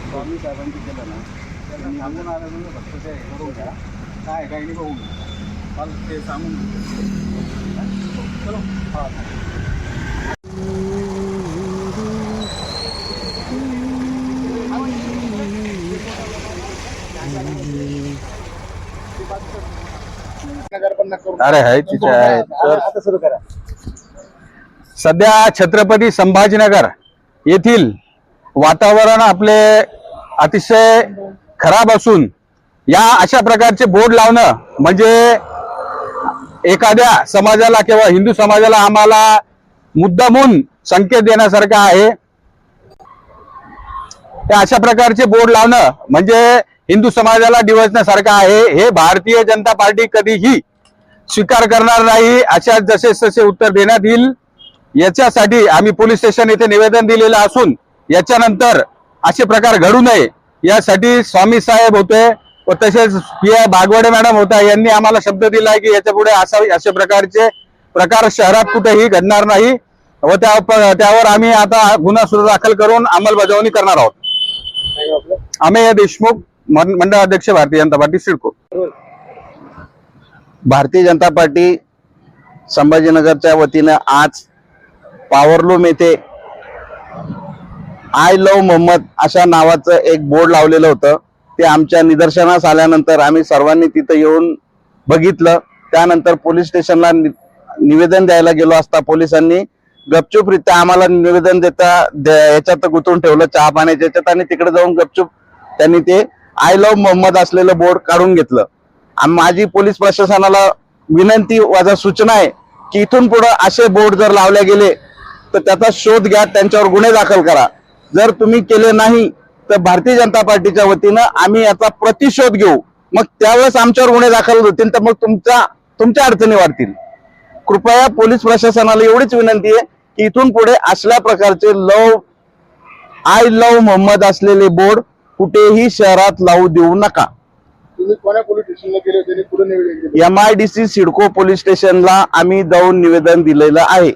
स्वामी साहेबांची केलं हे चलो हा। अरे आहे तर आता सुरू करा। सध्या छत्रपती संभाजीनगर येथील वातावरण आपले अतिशय खराब असून या अशा प्रकारचे बोर्ड लावणं म्हणजे एखाद्या समाजाला किंवा हिंदू समाजाला आम्हाला मुद्दामून संकेत देण्यासारखं आहे. त्या अशा प्रकारचे बोर्ड लावणं म्हणजे हिंदू समाजाला डिवचण्यासारखं आहे. हे भारतीय जनता पार्टी कधीही स्वीकार करणार नाही. अशा जसे तसे उत्तर देण्यात येईल. याच्यासाठी आम्ही पोलीस स्टेशन येथे निवेदन दिलेलं असून याच्यानंतर असे प्रकार घडू नये यासाठी स्वामी साहेब होते व तसेच पी आय भागवडे मॅडम होता यांनी आम्हाला शब्द दिला की याच्यापुढे असा अशा प्रकारचे प्रकार शहरात कुठेही घडणार नाही व त्या त्यावर आम्ही आता गुन्हा सुरू दाखल करून अंमलबजावणी करणार आहोत. अमेय देशमुख मंडळ अध्यक्ष भारतीय जनता पार्टी सिडको. भारतीय जनता पार्टी संभाजीनगरच्या वतीनं आज पॉवरलूम येथे आय लव मोहम्मद अशा नावाचं एक बोर्ड लावलेलं होतं. ते आमच्या निदर्शनास आल्यानंतर आम्ही सर्वांनी तिथं येऊन बघितलं. त्यानंतर पोलीस स्टेशनला निवेदन द्यायला गेलो असता पोलिसांनी. गपचूपरित्या आम्हाला निवेदन देता याच्यात गुंतून ठेवलं चहा पाण्याच्या याच्यात आणि तिकडे जाऊन गपचूप त्यांनी ते आय लव्ह मोहम्मद असलेलं बोर्ड काढून घेतलं. माझी पोलीस प्रशासनाला विनंती वाजा सूचना आहे की इथून पुढे असे बोर्ड जर लावले गेले तर त्याचा शोध घ्या त्यांच्यावर गुन्हे दाखल करा. जर तुम्ही केले नाही तर भारतीय जनता पार्टीच्या वतीनं आम्ही याचा प्रतिशोध घेऊ. मग त्यावेळेस आमच्यावर गुन्हे दाखल होतील तर मग तुमच्या तुमच्या अडचणी वाढतील. कृपया पोलीस प्रशासनाला एवढीच विनंती आहे की इथून पुढे असल्या प्रकारचे लव आय लव मोहम्मद असलेले बोर्ड कुठेही शहरात लावू देऊ नका. M I D C CIDCO police स्टेशनला आम्ही जाऊन निवेदन दिलेलं आहे.